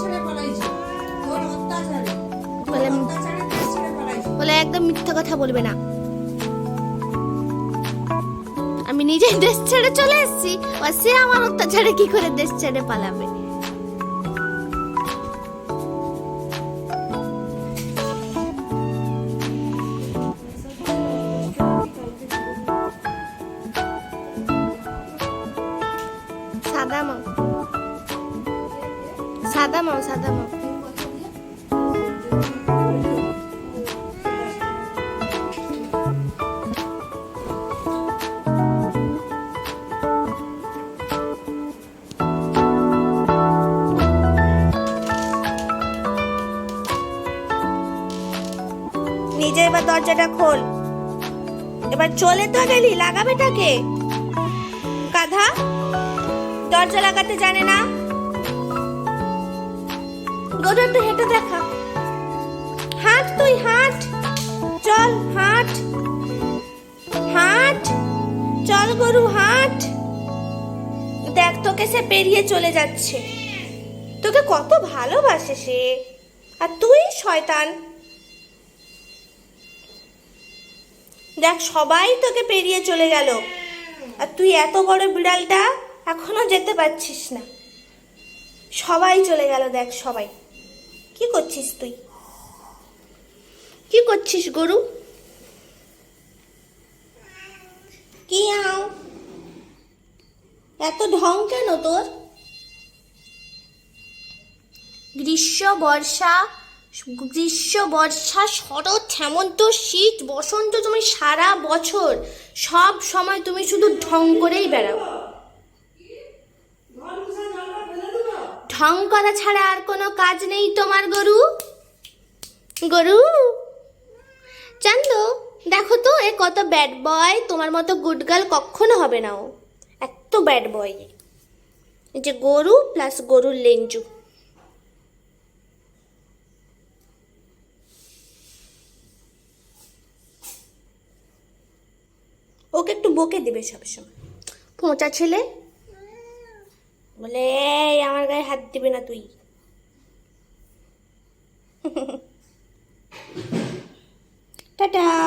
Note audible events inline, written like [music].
ছেড়ে পালাইছে। বলে একদম মিথ্যা কথা বলবে না। আমি নিজেই দেশ ছেড়ে চলে এসেছি। আর সে আমার অত্যাচারে কি করে দেশ ছেড়ে পালাবে? সাদা সাদা সাদা নিজে এবার দরজাটা খোল। এবার চলে তো গেলি লাগাবেটাকে গাধা দরজা লাগাতে জানে না? গরু একটু হেঁটে দেখা। হাঁট তুই, হাঁট। চল, হাঁট। হাঁট। চল গরু, হাঁট। দেখ তোকে সে পেরিয়ে চলে যাচ্ছে। তোকে কত ভালোবাসে সে। আর তুই শয়তান। দেখ সবাই তোকে পেরিয়ে চলে গেল। আর তুই এত বড় বিড়ালটা এখনও যেতে পারছিস না। সবাই চলে গেল দেখ সবাই। কি করছিস তুই? কি করছিস গরু? কি আও এত ঢং কেন তোর? গ্রীষ্ম বর্ষা গ্রীষ্ম বর্ষা শরৎ, হেমন্ত, শীত, বসন্ত, তুমি সারা বছর সব সময় তুমি শুধু ঢং করেই বেড়াও। ঢং করা ছাড়া আর কোনো কাজ নেই তোমার, গরু। গরু। জানতো দেখো তো, এ কত ব্যাড বয় তোমার মতো গুড গার্ল কখনো হবে না ও। এত ব্যাড বয় এই যে গরু প্লাস গরুর লেঞ্জু। বকে দেবে সবসময়। পচা ছেলে? বলে "এই, আমার গায়ে হাত দিবে না তুই। [laughs] টাটা।